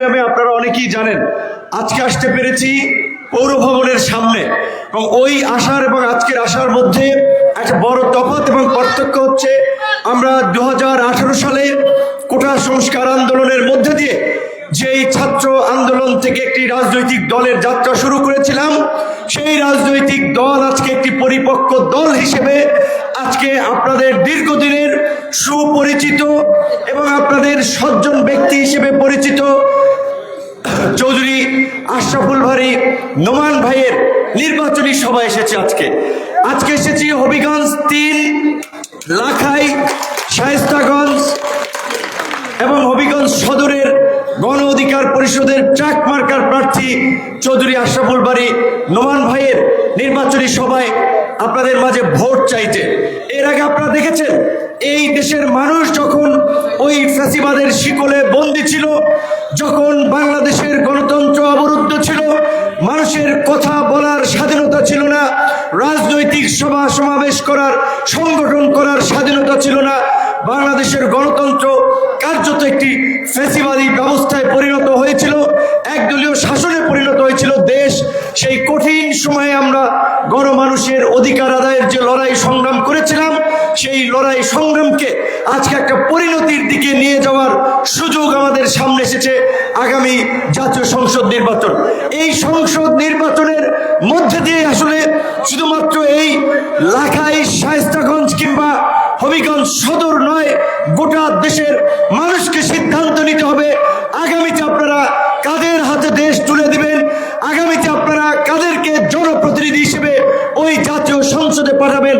আমি আপনারা অনেকেই জানেন, আজকে আসতে পেরেছি পৌর ভবনের সামনে। এবং ওই আসার এবং আজকের আসার মধ্যে একটা বড় তফাৎ এবং পার্থক্য হচ্ছে, আমরা দু হাজার আঠারো সালে কোটা সংস্কার আন্দোলনের মধ্যে দিয়ে যেই ছাত্র আন্দোলন থেকে একটি রাজনৈতিক দলের যাত্রা শুরু করেছিলাম, সেই রাজনৈতিক দল আজকে একটি পরিপক্ক দল হিসেবে আজকে আপনাদের দীর্ঘদিনের সুপরিচিত এবং আপনাদের সজ্জন ব্যক্তি হিসেবে পরিচিত আশরাফুল ভারি, নোমান ভাইয়ের নির্বাচনী সভা এসেছে আজকে। আজকে এসেছি হবিগঞ্জ তিন, লাখাই, শায়স্তাগঞ্জ এবং হবিগঞ্জ সদরের গণ অধিকার পরিষদের ট্রাক মার্কার প্রার্থী চৌধুরী আশরাফুল বাড়ি নোমান ভাইয়ের নির্বাচনী সভায় আপনাদের মাঝে ভোট চাইতে। এর আগে আপনারা দেখেছেন, এই দেশের মানুষ যখন ওই ফ্যাসিবাদের শিকলে বন্দী ছিল, যখন বাংলাদেশের গণতন্ত্র অবরুদ্ধ ছিল, মানুষের কথা বলার স্বাধীনতা ছিল না, রাজনৈতিক সভা সমাবেশ করার, সংগঠন করার স্বাধীনতা ছিল না, বাংলাদেশের গণতন্ত্র কার্যত একটি ফ্যাসিবাদী ব্যবস্থায় গণমানুষের অধিকার আদায়ের যে লড়াই সংগ্রাম করেছিলাম, সেই লড়াই সংগ্রামকে আজকে একটা পরিণতির দিকে নিয়ে যাওয়ার সুযোগ আমাদের সামনে এসেছে আগামী জাতীয় সংসদ নির্বাচন। এই সংসদ নির্বাচনের মধ্যে দিয়ে আসলে শুধুমাত্র এই লাখাই শায়স্তাগঞ্জ কিংবা হবিগঞ্জ সদর নয়, গোটা দেশের মানুষকে সিদ্ধান্ত নিতে হবে আগামীতে আপনারা কাদের হাতে দেশ তুলে দিবেন আগামীতে আপনারা কাদেরকে জনপ্রতিনিধি হিসেবে ওই জাতীয় সংসদে পাঠাবেন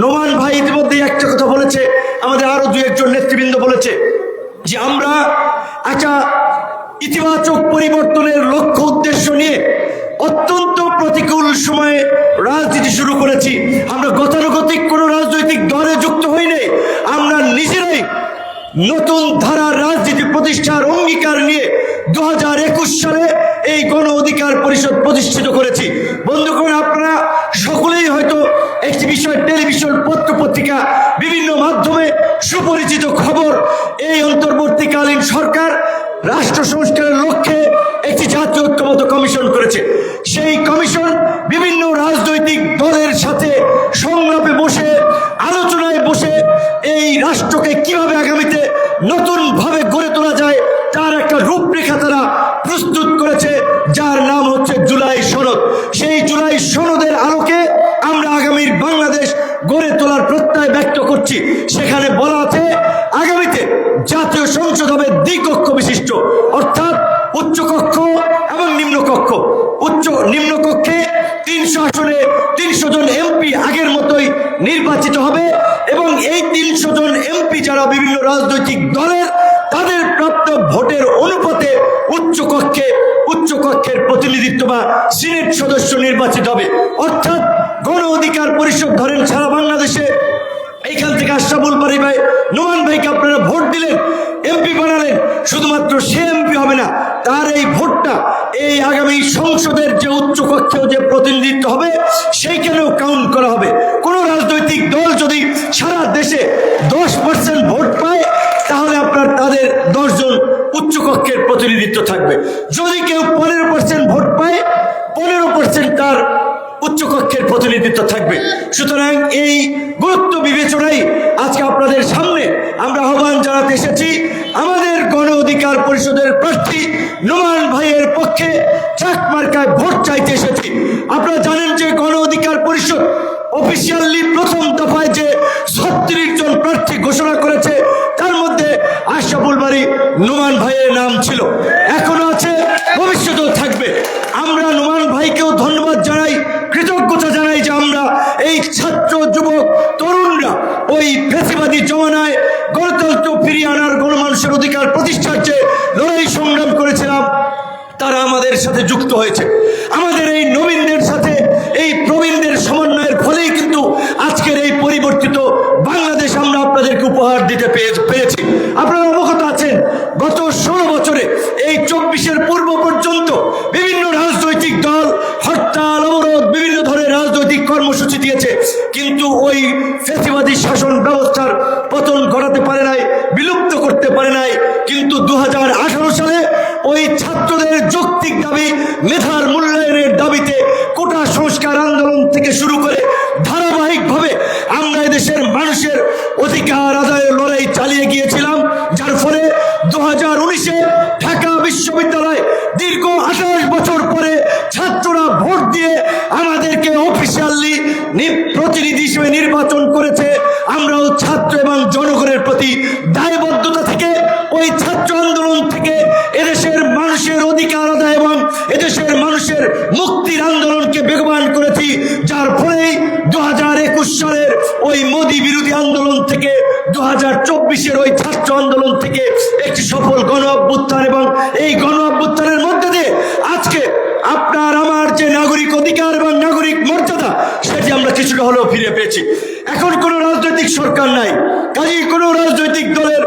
নোমান ভাই ইতিমধ্যে একটা কথা বলেছে, আমাদের আরও দু একজন নেতৃবৃন্দ বলেছে, যে আমরা একটা ইতিবাচক পরিবর্তনের লক্ষ্য উদ্দেশ্য নিয়ে অত্যন্ত প্রতিকূল সময়ে রাজনীতি শুরু করেছি। আমরা গতানুগতিক কোনো রাজনৈতিক দলে যুক্ত হইনি। আমরা নিজেরাই নতুন ধারা রাজনীতি প্রতিষ্ঠার অঙ্গীকার নিয়ে দু হাজার একুশ সালে এই গণ অধিকার পরিষদ প্রতিষ্ঠিত করেছি। বন্ধুগণ, আপনারা সকলেই হয়তো একটি বিষয় টেলিভিশন পত্র পত্রিকা বিভিন্ন মাধ্যমে সুপরিচিত খবর এই অন্তর্বর্তীকালীন সরকার রাষ্ট্র সংস্কারের লক্ষ্যে একটি জাতীয় ঐক্যমত কমিশন করেছে সেই কমিশন বিভিন্ন রাজনৈতিক দলের সাথে সংলাপে বসে আলোচনায় বসে এই রাষ্ট্রকে কীভাবে আগামীতে নতুন ভাবে গড়ে তোলা যায় তার একটা রূপরেখা তারা প্রস্তুত করেছে যার নাম হচ্ছে জুলাই সনদ সেই জুলাই সনদের আলোকে আমরা আগামীর বাংলাদেশ গড়ে তোলার প্রত্যয় ব্যক্ত করছি সেখানে বলা আছে, আগামীতে জাতীয় সংসদ হবে দ্বিকক্ষ বিশিষ্ট, অর্থাৎ উচ্চকক্ষ এবং নিম্নকক্ষ উচ্চ নিম্নকক্ষে তিনশো আসনে তিনশো জন এমপি আগের মতোই নির্বাচিত হবে এবং এই তিনশো জন এমপি যারা বিভিন্ন রাজনৈতিক দলের, তাদের প্রাপ্ত ভোটের অনুপাতে উচ্চকক্ষে উচ্চকক্ষের প্রতিনিধিত্ব বা সিনেট সদস্য নির্বাচিত হবে। অর্থাৎ গণ অধিকার পরিষদ ধরেন সারা বাংলাদেশে এইখান থেকে আশরাফুল বাড়ি ভাই। নোমান ভাইকে আপনারা ভোট দিলেন, এমপি বানালেন। শুধুমাত্র সে এমপি হবে না, তার এই ভোটটা এই আগামী সংসদের যে উচ্চ কক্ষেও যে প্রতিনিধিত্ব হবে, সেইখানেও কাউন্ট করা হবে। কোন রাজনৈতিক দল যদি সারা দেশে দশ পার্সেন্ট ভোট পায়, তাহলে আপনার তাদের দশজন উচ্চকক্ষের প্রতিনিধিত্ব থাকবে। যদি কেউ পনেরো পার্সেন্ট ভোট পায়, পনেরো পার্সেন্ট তার উচ্চকক্ষের প্রতিনিধিত্ব থাকবে। সুতরাং এই গুরুত্ব বিবেচনায় আজকে আপনাদের সামনে আমরা আহ্বান জানাতে এসেছি, আমাদের গণ অধিকার পরিষদের প্রার্থী নোমান ভাইয়ের পক্ষে চাক মার্কায় ভোট চাইতে এসেছি। আপনারা জানেন যে গণ অধিকার পরিষদ অফিসিয়ালি প্রথম দফায় যে ছত্রিশ জন প্রার্থী ঘোষণা করেছে, তার মধ্যে আশরাফুল বাড়ি নোমান ভাইয়ের নাম ছিল। এখনও আছে, ভবিষ্যতেও থাকবে। আমরা নোমান ভাইকেও ধন্যবাদ জানাই কৃতজ্ঞতা জানাই যে আমরা এই ছাত্র যুবক তরুণরা ওই ফেসিবাদী জমানায় গণতন্ত্র ফিরিয়ে আনার গণমানুষের অধিকার প্রতিষ্ঠার যে লড়াই সংগ্রাম করেছিলাম তারা আমাদের সাথে যুক্ত হয়েছে। আমাদের এই নবীনদের সাথে এই প্রবীণদের সমন্বয়ের ফলেই কিন্তু আজকের এই পরিবর্তিত বাংলাদেশ আমরা আপনাদেরকে উপহার দিতে পেয়ে- পেরেছি আপনারা অবগত আছেন গত ষোলো বছরে এই চব্বিশের পূর্ব পর্যন্ত বিভিন্ন রাজনৈতিক দল হরতাল অবরোধ বিভিন্ন ধরনের রাজনৈতিক কর্মসূচি দিয়েছে কিন্তু ওই ফেসিবাদী শাসন ব্যবস্থার পতন ঘটাতে পারে নাই বিলুপ্ত করতে পারে নাই কিন্তু দু সালে ওই ছাত্র ছাত্রদের যৌক্তিক দাবি মেধার মূল্যায়নের দাবিতে কোটা সংস্কার আন্দোলন থেকে শুরু করে ধারাবাহিকভাবে আমরা এদেশের মানুষের অধিকার আদায়ের লড়াই চালিয়ে গিয়েছিলাম, যার ফলে দু হাজার উনিশে ঢাকা বিশ্ববিদ্যালয় দীর্ঘ আঠাশ বছর পরে ছাত্ররা ভোট দিয়ে আমাদেরকে অফিসিয়ালি প্রতিনিধি হিসেবে নির্বাচন করেছে আমরাও ছাত্র এবং জনগণের প্রতি দায়বদ্ধতা থেকে ওই ছাত্র আন্দোলন থেকে এদেশের মানুষের অধিকার আদায় এবং এদেশের মানুষের মুক্তির আন্দোলনকে বেগবান করেছি যার ফলেই দু হাজার একুশ সালের ওই মোদী বিরোধী আন্দোলন থেকে দু হাজার চব্বিশের ওই ছাত্র আন্দোলন থেকে একটি সফল গণ অভ্যুত্থান এবং এই গণ অভ্যুত্থানের মধ্যে দিয়ে আজকে আপনার আমার যে নাগরিক অধিকার এবং নাগরিক মর্যাদা সেটি আমরা কিছুটা হলেও ফিরে পেয়েছি। এখন কোনো রাজনৈতিক সরকার নাই। কাজেই কোনো রাজনৈতিক দলের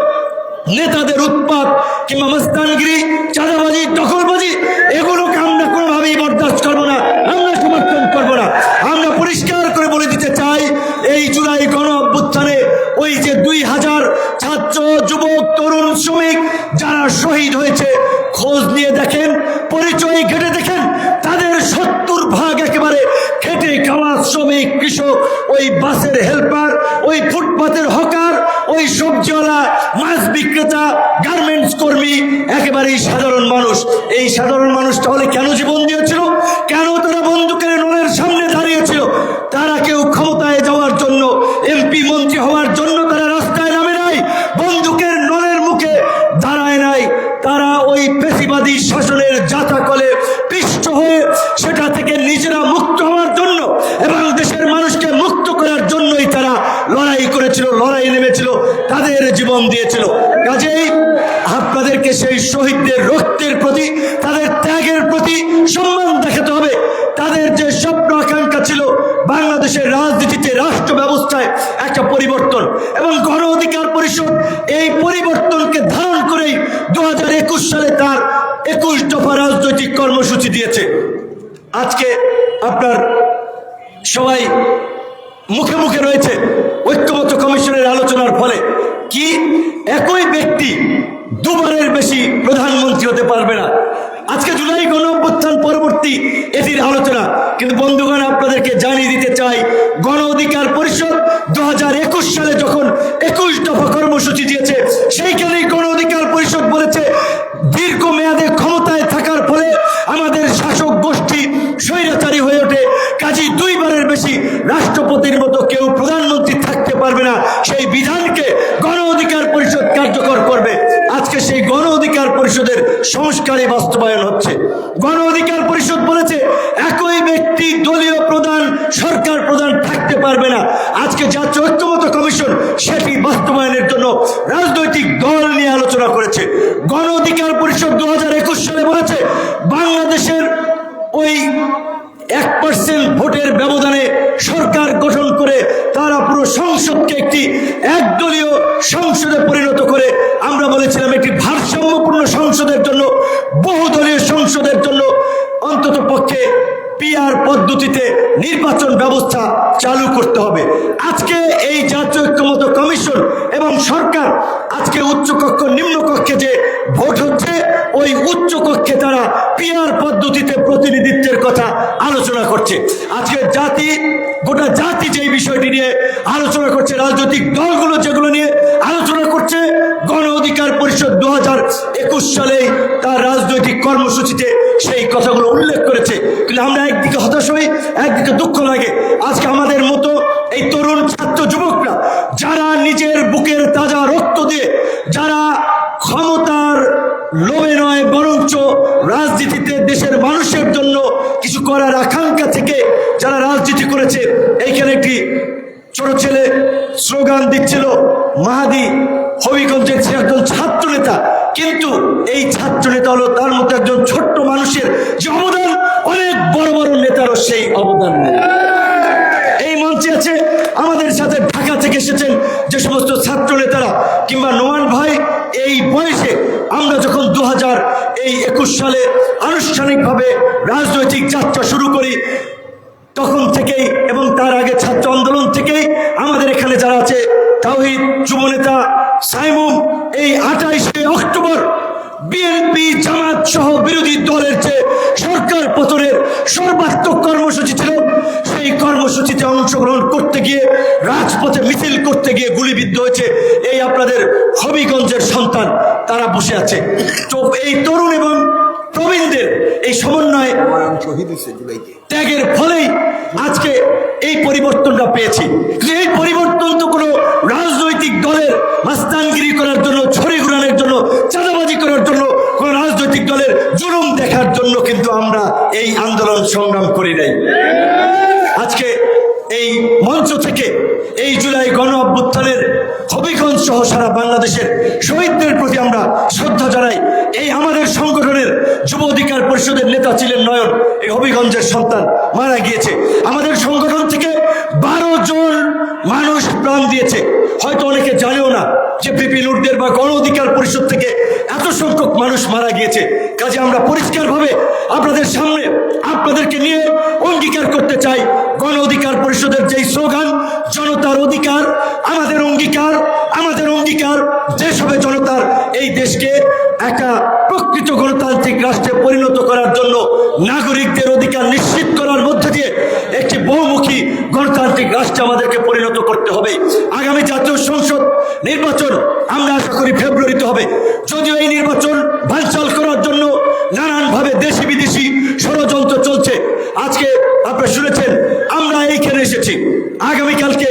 নেতাদের উৎপাত কিংবা মস্তানগিরি, চাঁদাবাজি দখলবাজি এগুলোকে আমরা কোনোভাবেই বরদাস্ত করব না, আমরা সমর্থন করব না। আমরা পরিষ্কার করে বলে দিতে চাই, এই জুলাই গণ অভ্যুত্থানে ওই যে দুই হাজার ছাত্র, যুবক, তরুণ, শ্রমিক যারা শহীদ হয়েছে, খোঁজ নিয়ে দেখেন, পরিচয় ঘেটে দেখেন ওই বাসের হেল্পার ওই ফুটপাথের হকার ওই সবজিওয়ালা, মাছ বিক্রেতা গার্মেন্টস কর্মী, একেবারেই সাধারণ মানুষ। এই সাধারণ মানুষটা হলে কেন জীবন দিয়েছিল কেন তারা বন্দুকের নলের সামনে দাঁড়িয়েছিল তারা কেউ ক্ষমতায় যাওয়ার জন্য এমপি মন্ত্রী হওয়ার জন্য তারা রাস্তায় নামে নাই বন্দুকের নলের মুখে দাঁড়ায় নাই তারা ওই পেশিবাদী শাসনের যাতা কলে পিষ্ট হয়ে সেটা থেকে নিজেরা মুক্ত হওয়ার জন্য এবং দেশের মানুষকে মুক্ত করার জন্যই তারা লড়াই করেছিল লড়াই নেমেছিল তাদের জীবন দিয়েছিল কাজেই আপনাদেরকে সেই শহীদদের রক্তের প্রতি, তাদের ত্যাগের প্রতি সম্মান দেখাতে হবে। তাদের যে স্বপ্ন, আকাঙ্ক্ষা ছিল বাংলাদেশের রাজনীতিতে রাষ্ট্র ব্যবস্থায় একটা পরিবর্তন এবং গণ অধিকার পরিষদ এই পরিবর্তনকে ধারণ করেই দু সালে তার একুশ দফা রাজনৈতিক কর্মসূচি দিয়েছে। আজকে আপনার সবাই মুখে মুখে রয়েছে ঐক্যমত কমিশনের আলোচনার ফলে। কি একই ব্যক্তি দুবারের বেশি প্রধানমন্ত্রী হতে পারবে না। আজকে জুলাই গণ অভ্যুত্থান পরবর্তী এটির আলোচনা। কিন্তু বন্ধুগণ, আপনাদেরকে জানিয়ে দিতে চাই, গণ অধিকার পরিষদ দু সালে যখন একুশ দফা কর্মসূচি দিয়েছে, সেইখানেই গণ অধিকার পরিষদ বলেছে দীর্ঘ মেয়াদে ক্ষমতায় থাকার ফলে আমাদের শাসক গোষ্ঠী স্বৈরাচারী হয়ে ওঠে। কাজী দুইবারের বেশি রাষ্ট্রপতির মতো কেউ প্রধানমন্ত্রী থাকতে পারবে না। সেই বিধানকে গণ অধিকার পরিষদ কার্যকর করবে আজকে সেই গণ অধিকার পরিষদের সংস্কারে বাস্তবায়ন হচ্ছে। গণ অধিকার পরিষদ বলেছে, একই ব্যক্তি দলীয় প্রধান, সরকার প্রধান থাকতে পারবে না। আজকে জাতীয় ঐক্যমত কমিশন, সেটি বাস্তবায়নের জন্য রাজনৈতিক দল নিয়ে আলোচনা করেছে। গণ অধিকার পরিষদ দু হাজার একুশ সালে বলেছে, বাংলাদেশের ওই এক পার্সেন্ট ভোটের ব্যবধানে সরকার গঠন তারা পুরো সংসদকে একটি একদলীয় সংসদে পরিণত করে আমরা বলেছিলাম একটি ভারসাম্যপূর্ণ সংসদের জন্য, বহুদলীয় সংসদের জন্য অন্তত পক্ষে পিআর পদ্ধতিতে নির্বাচন ব্যবস্থা চালু করতে হবে। আজকে এই জাতীয় ঐক্যমত কমিশন এবং সরকার আজকে উচ্চকক্ষ, নিম্নকক্ষে যে ভোট হচ্ছে ওই উচ্চ কক্ষে তারা পিআর পদ্ধতিতে প্রতিনিধিত্বের কথা আলোচনা করছে। আজকে জাতি, গোটা জাতি যে বিষয়টি নিয়ে আলোচনা করছে, রাজনৈতিক দলগুলো যেগুলো নিয়ে আলোচনা করছে, গণ অধিকার পরিষদ দু হাজার একুশ সালে তার রাজনৈতিক কর্মসূচিতে সেই কথাগুলো উল্লেখ করেছে। কিন্তু আমরা একদিকে হতাশ হই, একদিকে দুঃখ লাগে। আজকে আমাদের হলো তার মতো একজন ছোট্ট মানুষের যে অবদান অনেক বড় বড় নেতারও সেই অবদান। নেই এই মঞ্চে আছে আমাদের সাথে ঢাকা থেকে এসেছেন যে সমস্ত ছাত্র নেতারা কিংবা নোমান ভাই, এই বয়সে আমরা যখন দু হাজার এই একুশ সালে আনুষ্ঠানিকভাবে রাজনৈতিক যাত্রা শুরু করি, তখন থেকেই এবং তার আগে ছাত্র আন্দোলন থেকেই আমাদের এখানে যারা আছে, তাওহিদ যুবনেতা সাইমুম অংশগ্রহণ করতে গিয়ে, রাজপথে মিছিল করতে গিয়ে গুলিবিদ্ধ হয়েছে এই আপনাদের হবিগঞ্জের সন্তান। তারা বসে আছে। তো এই তরুণ এবং প্রবীণদের এই সমন্বয়ে ত্যাগের ফলেই আজকে এই পরিবর্তনটা পেয়েছি। এই পরিবর্তন তো কোনো রাজনৈতিক দলের মাস্তানগিরি করার জন্য, ছড়ি ঘুরানোর জন্য, চাঁদাবাজি করার জন্য কোনো রাজনৈতিক দলের জুলুম দেখার জন্য কিন্তু আমরা এই আন্দোলন সংগ্রাম করি নাই আজকে এই মঞ্চ থেকে এই জুলাই গণ অভ্যুত্থানের হবিগঞ্জ সহ সারা বাংলাদেশের শহীদদের প্রতি আমরা শ্রদ্ধা জানাই। এই আমাদের সংগঠনের যুব অধিকার পরিষদের নেতা ছিলেন নয়ন, এই হবিগঞ্জের সন্তান মারা গিয়েছে। আমাদের সংগঠন থেকে বারো জন মানুষ প্রাণ দিয়েছে। হয়তো অনেকে জানেও না যে বিপিন উর্দের বা গণ অধিকার পরিষদ থেকে এত সংখ্যক মানুষ মারা গিয়েছে। কাজে আমরা পরিষ্কারভাবে আপনাদের সামনে, আপনাদেরকে নিয়ে অঙ্গীকার করতে চাই। গণ অধিকার পরিষদের যেই স্লোগান, জনতার অধিকার, আমাদের অঙ্গীকার আমাদের অঙ্গীকার, যেসবে জনতার এই দেশকে একটা প্রকৃত গণতান্ত্রিক রাষ্ট্রে পরিণত করার জন্য নাগরিকদের অধিকার নিশ্চিত করার মধ্যে দিয়ে একটি বহুমুখী গণতান্ত্রিক রাষ্ট্রে আমাদেরকে পরিণত করতে হবে। আগামী জাতীয় সংসদ নির্বাচন আমরা আশা করি ফেব্রুয়ারিতে হবে। যদিও এই নির্বাচন বানচাল করার জন্য নানানভাবে দেশি বিদেশি ষড়যন্ত্র চলছে আজকে আপনারা শুনেছেন আমরা এইখানে এসেছি আগামীকালকে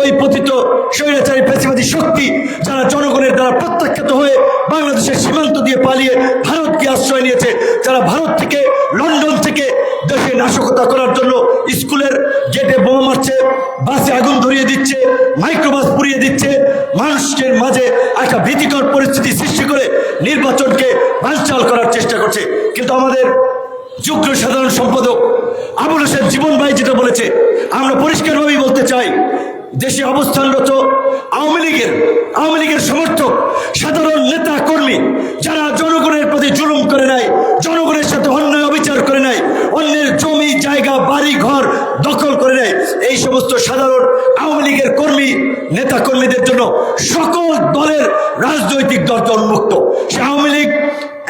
ওই পতিত স্বৈরাচারী পেশিবাদী শক্তি যারা জনগণের দ্বারা প্রত্যাখ্যাত হয়ে বাংলাদেশের সীমান্ত দিয়ে পালিয়ে ভারতকে আশ্রয় নিয়েছে যারা ভারত থেকে লন্ডন থেকে দেশে নাশকতা করার জন্য স্কুলের গেটে বোমা মারছে বাসে আগুন ধরিয়ে দিচ্ছে মাইক্রোবাস পুড়িয়ে দিচ্ছে মানুষের মাঝে একটা ভীতিকর পরিস্থিতি সৃষ্টি করে নির্বাচনকে বানচাল করার চেষ্টা করছে। কিন্তু আমাদের যুগ্ম সাধারণ সম্পাদক আবুল হোসেন জীবন ভাই যেটা বলেছে, আমরা পরিষ্কারভাবেই বলতে চাই, দেশে অবস্থানরত আওয়ামী লীগের আওয়ামী লীগের সমর্থক, সাধারণ নেতা কর্মী, যারা জনগণের প্রতি জুলুম করে নাই, জনগণের সাথে অন্যায় অবিচার করে নাই, অন্যের জমি, জায়গা, বাড়ি, ঘর দখল করে নেয় এই সমস্ত সাধারণ আওয়ামী লীগের কর্মী নেতা কর্মীদের জন্য সকল দলের রাজনৈতিক দল উন্মুক্ত। সে আওয়ামী লীগ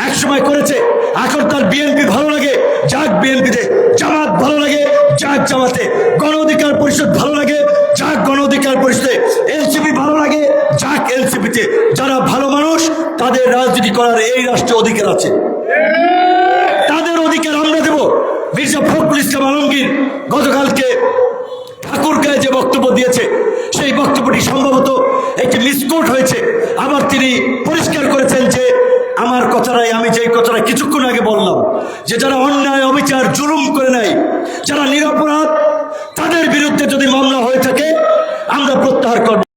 এক সময় করেছে, এখন তার বিএনপি ভালো লাগে, যাক বিএনপিতে জামাত ভালো লাগে, যাক জামাতে গণ অধিকার পরিষদ ভালো লাগে, যাক গণ অধিকার পরিষদে এনসিপি ভালো লাগে, যাক এনসিপিতে যারা ভালো মানুষ, তাদের রাজনীতি করার এই রাষ্ট্রে অধিকার আছে। তাদের অধিকার আমরা দেব। মির্জা ফখরুল ইসলাম আলমগীর গতকালকে ঠাকুরকে যে বক্তব্য দিয়েছে, সেই বক্তব্যটি সম্ভবত একটি মিসকোট হয়েছে। আবার তিনি পরিষ্কার করেছেন যে, আমার কথাটাই আমি যে কথাটা কিছুক্ষণ আগে বললাম, যে যারা অন্যায়, অবিচার, জুলুম করে নেয়, যারা নিরপরাধ, তাদের বিরুদ্ধে যদি মামলা হয়ে থাকে, আমরা প্রত্যাহার করব।